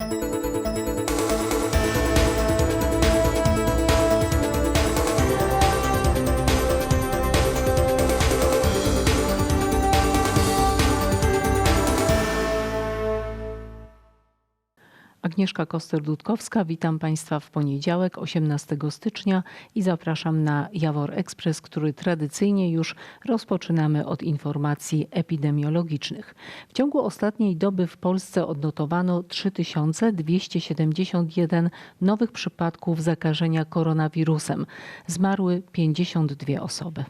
Música Agnieszka Koster-Dudkowska, witam Państwa w poniedziałek 18 stycznia i zapraszam na Jawor Express, który tradycyjnie już rozpoczynamy od informacji epidemiologicznych. W ciągu ostatniej doby w Polsce odnotowano 3271 nowych przypadków zakażenia koronawirusem. Zmarły 52 osoby.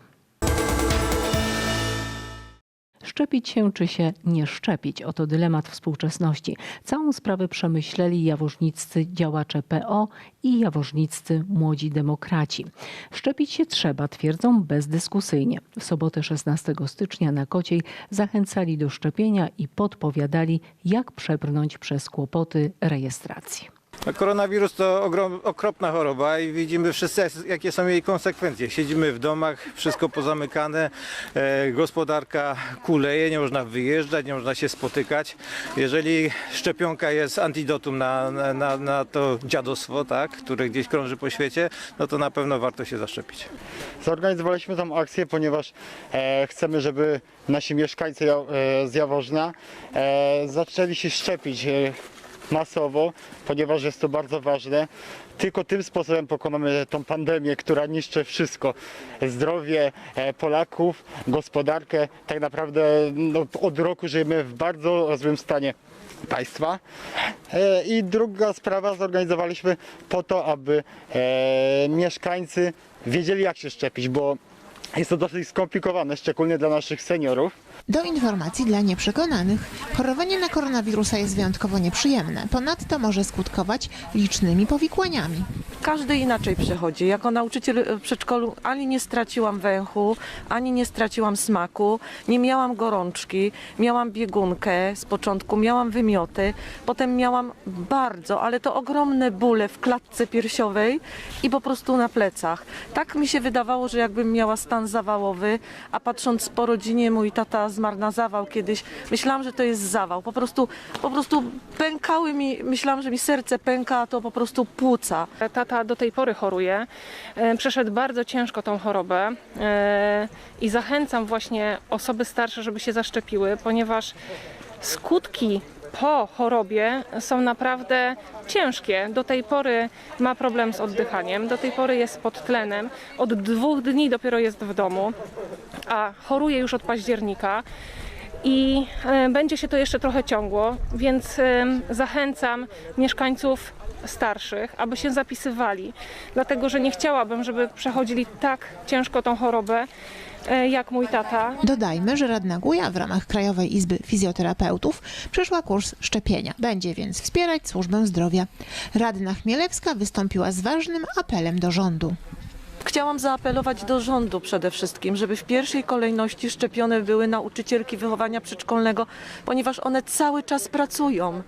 Szczepić się czy się nie szczepić? Oto dylemat współczesności. Całą sprawę przemyśleli jaworzniccy działacze PO i jaworzniccy młodzi demokraci. Szczepić się trzeba, twierdzą bezdyskusyjnie. W sobotę 16 stycznia na Kociej zachęcali do szczepienia i podpowiadali, jak przebrnąć przez kłopoty rejestracji. No, Koronawirus to ogrom, okropna choroba i widzimy wszyscy jakie są jej konsekwencje. Siedzimy w domach, wszystko pozamykane, e, gospodarka kuleje, nie można wyjeżdżać, nie można się spotykać. Jeżeli szczepionka jest antidotum na, na, na, to dziadostwo, tak, które gdzieś krąży po świecie, no to na pewno warto się zaszczepić. Zorganizowaliśmy tą akcję, ponieważ e, chcemy, żeby nasi mieszkańcy e, z Jaworzna e, zaczęli się szczepić e, masowo, ponieważ jest to bardzo ważne. Tylko tym sposobem pokonamy tą pandemię, która niszczy wszystko. Zdrowie e, Polaków, gospodarkę. Tak naprawdę no, od roku żyjemy w bardzo złym stanie państwa. E, I druga sprawa zorganizowaliśmy po to, aby e, mieszkańcy wiedzieli jak się szczepić, bo jest to dosyć skomplikowane, szczególnie dla naszych seniorów. Do informacji dla nieprzekonanych. Chorowanie na koronawirusa jest wyjątkowo nieprzyjemne. Ponadto może skutkować licznymi powikłaniami. Każdy inaczej przechodzi. Jako nauczyciel w przedszkolu ani nie straciłam węchu, ani nie straciłam smaku, nie miałam gorączki, miałam biegunkę z początku, miałam wymioty, potem miałam bardzo, ale to ogromne bóle w klatce piersiowej i po prostu na plecach. Tak mi się wydawało, że jakbym miała stan zawałowy, a patrząc po rodzinie, mój tata zmarł na zawał kiedyś, myślałam, że to jest zawał. Po prostu, po prostu pękały mi, myślałam, że mi serce pęka, a to po prostu płuca. Tata do tej pory choruje. E, Przeszedł bardzo ciężko tą chorobę e, i zachęcam właśnie osoby starsze, żeby się zaszczepiły, ponieważ skutki po chorobie są naprawdę ciężkie. Do tej pory ma problem z oddychaniem, do tej pory jest pod tlenem, od dwóch dni dopiero jest w domu, a choruje już od października. I e, będzie się to jeszcze trochę ciągło, więc zachęcam mieszkańców starszych, aby się zapisywali, dlatego że nie chciałabym, żeby przechodzili tak ciężko tą chorobę jak mój tata. Dodajmy, że Radna Guja w ramach Krajowej Izby Fizjoterapeutów przeszła kurs szczepienia. Będzie więc wspierać służbę zdrowia. Radna Chmielewska wystąpiła z ważnym apelem do rządu. Chciałam zaapelować do rządu przede wszystkim, żeby w pierwszej kolejności szczepione były nauczycielki wychowania przedszkolnego, ponieważ one cały czas pracują.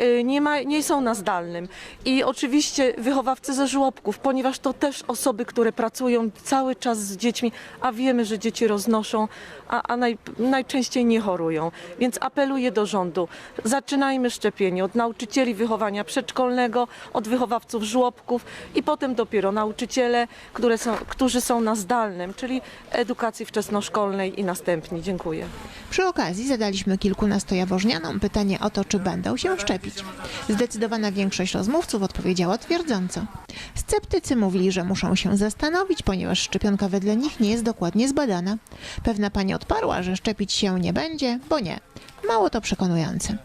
Y, Nie, ma, nie są na zdalnym. I oczywiście wychowawcy ze żłobków, ponieważ to też osoby, które pracują cały czas z dziećmi, a wiemy, że dzieci roznoszą, a, a naj, najczęściej nie chorują. Więc apeluję do rządu, zaczynajmy szczepienie od nauczycieli wychowania przedszkolnego, od wychowawców żłobków i potem dopiero nauczyciele, które są, którzy są na zdalnym, czyli edukacji wczesnoszkolnej i następni. Dziękuję. Przy okazji zadaliśmy kilkunastu jaworznianom pytanie o to, czy będą się szczepić. Zdecydowana większość rozmówców odpowiedziała twierdząco. Sceptycy mówili, że muszą się zastanowić, ponieważ szczepionka wedle nich nie jest dokładnie zbadana. Pewna pani odparła, że szczepić się nie będzie, bo nie. Mało to przekonujące.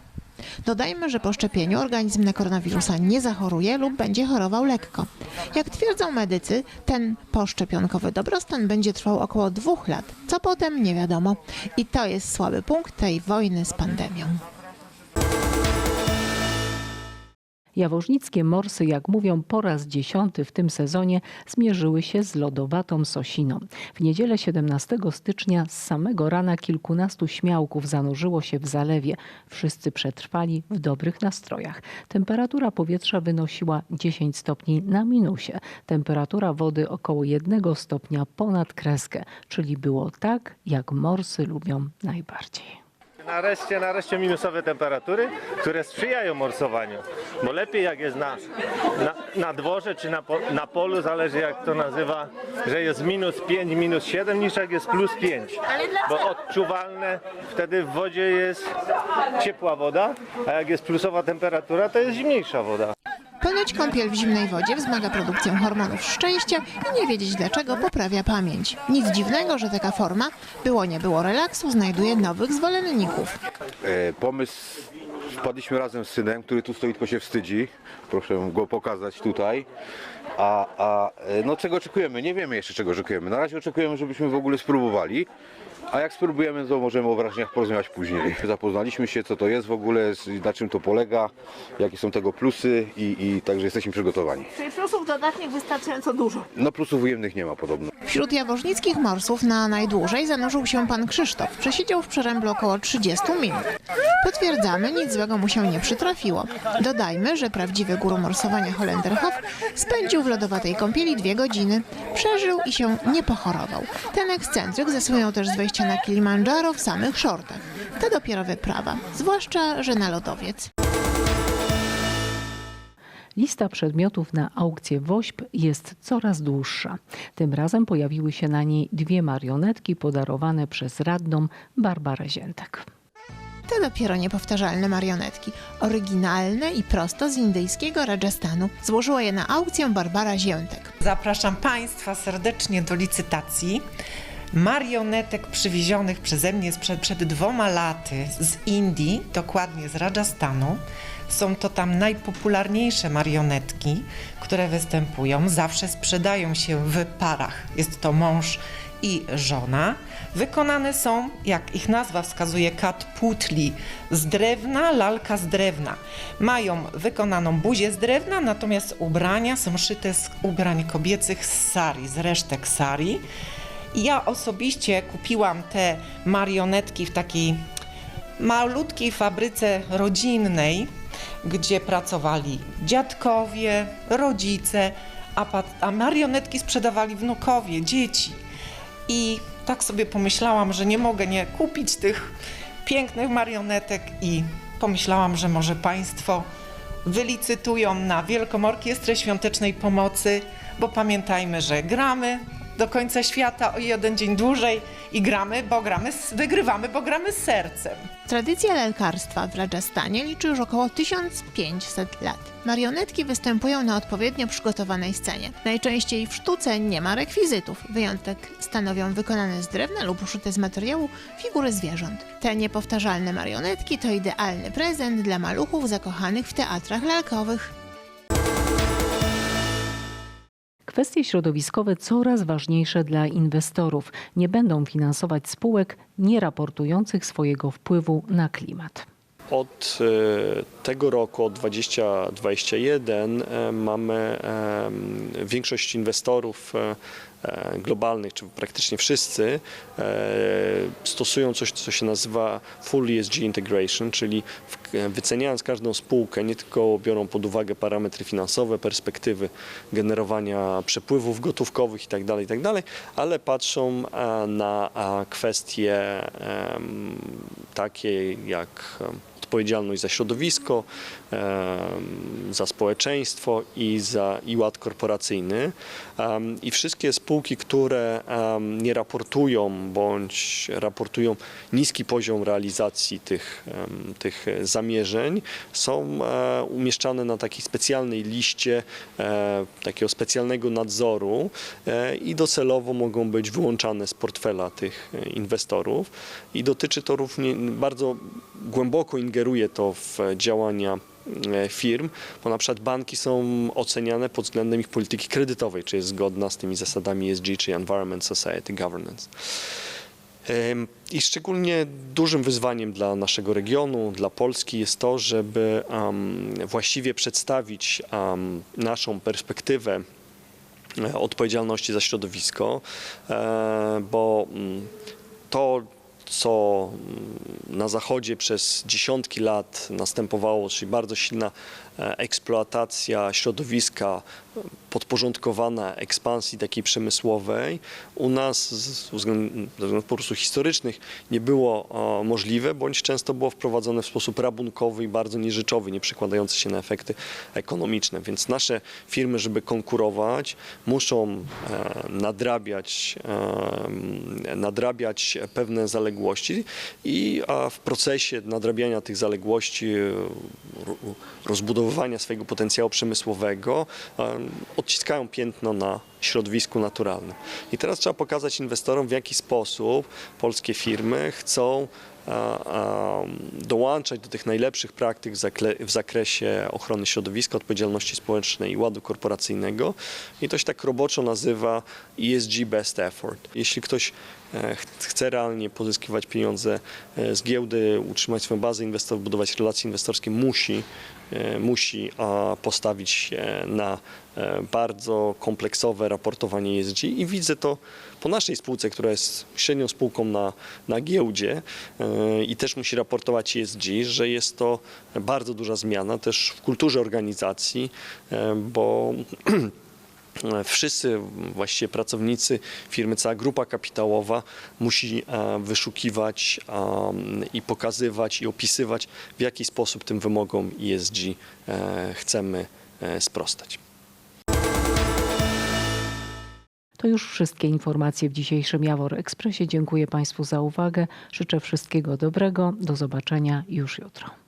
Dodajmy, że po szczepieniu organizm na koronawirusa nie zachoruje lub będzie chorował lekko. Jak twierdzą medycy, ten poszczepionkowy dobrostan będzie trwał około dwóch lat. Co potem, nie wiadomo. I to jest słaby punkt tej wojny z pandemią. Jaworznickie morsy, jak mówią, po raz dziesiąty w tym sezonie zmierzyły się z lodowatą Sosiną. W niedzielę 17 stycznia z samego rana kilkunastu śmiałków zanurzyło się w zalewie. Wszyscy przetrwali w dobrych nastrojach. Temperatura powietrza wynosiła 10 stopni na minusie. Temperatura wody około 1 stopnia ponad kreskę, czyli było tak, jak morsy lubią najbardziej. Nareszcie, nareszcie minusowe temperatury, które sprzyjają morsowaniu. Bo lepiej jak jest na, na, na dworze czy na, na polu, zależy jak to nazywa, że jest minus 5, minus 7 niż jak jest plus 5. Bo odczuwalne wtedy w wodzie jest ciepła woda, a jak jest plusowa temperatura, to jest zimniejsza woda. Ponoć kąpiel w zimnej wodzie wzmaga produkcję hormonów szczęścia i nie wiedzieć dlaczego poprawia pamięć. Nic dziwnego, że taka forma, było nie było relaksu, znajduje nowych zwolenników. E, pomysł wpadliśmy razem z synem, który tu stoi, tylko się wstydzi. Proszę go pokazać tutaj. A, a e, no czego oczekujemy? Nie wiemy jeszcze czego oczekujemy. Na razie oczekujemy, żebyśmy w ogóle spróbowali. A jak spróbujemy, to możemy o wrażeniach porozmawiać później. Zapoznaliśmy się, co to jest w ogóle, na czym to polega, jakie są tego plusy i, i także jesteśmy przygotowani. Czyli plusów dodatnich wystarczająco dużo. No plusów ujemnych nie ma podobno. Wśród jaworznickich morsów na najdłużej zanurzył się pan Krzysztof. Przesiedział w przeręblu około 30 minut. Potwierdzamy, nic złego mu się nie przytrafiło. Dodajmy, że prawdziwy guru morsowania Holenderhof spędził w lodowatej kąpieli dwie godziny. Przeżył i się nie pochorował. Ten ekscentryk zasłynął też z wejścia na Kilimandżaro w samych shortach. To dopiero wyprawa, zwłaszcza, że na lodowiec. Lista przedmiotów na aukcję WOŚP jest coraz dłuższa. Tym razem pojawiły się na niej dwie marionetki podarowane przez radną Barbarę Ziętek. To dopiero niepowtarzalne marionetki. Oryginalne i prosto z indyjskiego Rajasthanu. Złożyła je na aukcję Barbara Ziętek. Zapraszam Państwa serdecznie do licytacji marionetek przywiezionych przeze mnie sprzed, przed dwoma laty z Indii, dokładnie z Rajasthanu. Są to tam najpopularniejsze marionetki, które występują. Zawsze sprzedają się w parach. Jest to mąż i żona. Wykonane są, jak ich nazwa wskazuje, katputli z drewna, lalka z drewna. Mają wykonaną buzię z drewna, natomiast ubrania są szyte z ubrań kobiecych z sari, z resztek sari. Ja osobiście kupiłam te marionetki w takiej malutkiej fabryce rodzinnej, gdzie pracowali dziadkowie, rodzice, a, a marionetki sprzedawali wnukowie, dzieci. I tak sobie pomyślałam, że nie mogę nie kupić tych pięknych marionetek i pomyślałam, że może Państwo wylicytują na Wielką Orkiestrę Świątecznej Pomocy, bo pamiętajmy, że gramy do końca świata o jeden dzień dłużej i gramy, bo gramy, wygrywamy, bo gramy sercem. Tradycja lalkarstwa w Rajasthanie liczy już około 1500 lat. Marionetki występują na odpowiednio przygotowanej scenie. Najczęściej w sztuce nie ma rekwizytów. Wyjątek stanowią wykonane z drewna lub uszyte z materiału figury zwierząt. Te niepowtarzalne marionetki to idealny prezent dla maluchów zakochanych w teatrach lalkowych. Kwestie środowiskowe coraz ważniejsze dla inwestorów. Nie będą finansować spółek nieraportujących swojego wpływu na klimat. Od e, tego roku, od 2021, e, mamy e, większość inwestorów globalnych, czy praktycznie wszyscy, e, stosują coś, co się nazywa Full ESG Integration, czyli w- wyceniając każdą spółkę, nie tylko biorą pod uwagę parametry finansowe, perspektywy generowania przepływów gotówkowych itd., itd., ale patrzą e, na e, kwestie takie jak odpowiedzialność za środowisko, za społeczeństwo i za i ład korporacyjny. I wszystkie spółki, które nie raportują bądź raportują niski poziom realizacji tych, tych zamierzeń, są e, umieszczane na takiej specjalnej liście e, takiego specjalnego nadzoru e, i docelowo mogą być wyłączane z portfela tych inwestorów. I dotyczy to również bardzo głęboko ingeruje to w działania e, firm, bo na przykład banki są oceniane pod względem ich polityki kredytowej, czy jest zgodna z tymi zasadami ESG, czy Environment, Society, Governance. I szczególnie dużym wyzwaniem dla naszego regionu, dla Polski jest to, żeby właściwie przedstawić naszą perspektywę e, odpowiedzialności za środowisko, e, bo mm, to, co mm, na Zachodzie przez dziesiątki lat następowało, czyli bardzo silna eksploatacja środowiska podporządkowana ekspansji takiej przemysłowej u nas z względów, po prostu historycznych nie było e, możliwe, bądź często było wprowadzone w sposób rabunkowy i bardzo nieżyczowy, nie przekładający się na efekty ekonomiczne. Więc nasze firmy, żeby konkurować, muszą e, nadrabiać, e, nadrabiać pewne zaległości i w procesie nadrabiania tych zaległości, e, rozbudowywania swojego potencjału przemysłowego odciskają piętno na środowisku naturalnym. I teraz trzeba pokazać inwestorom, w jaki sposób polskie firmy chcą dołączać do tych najlepszych praktyk w, zakresie ochrony środowiska, odpowiedzialności społecznej i ładu korporacyjnego. I to się tak roboczo nazywa ESG Best Effort. Jeśli ktoś chce realnie pozyskiwać pieniądze e, z giełdy, utrzymać swoją bazę inwestorów, budować relacje inwestorskie, musi, e, musi postawić się na e, bardzo kompleksowe raportowanie ESG i widzę to po naszej spółce, która jest średnią spółką na, na giełdzie i też musi raportować ESG, że jest to bardzo duża zmiana też w kulturze organizacji, bo wszyscy właściwie pracownicy firmy, cała grupa kapitałowa musi e, wyszukiwać em, i pokazywać i opisywać, w jaki sposób tym wymogom ESG e, chcemy e, sprostać. To już wszystkie informacje w dzisiejszym Jawor Ekspresie. Dziękuję Państwu za uwagę. Życzę wszystkiego dobrego. Do zobaczenia już jutro.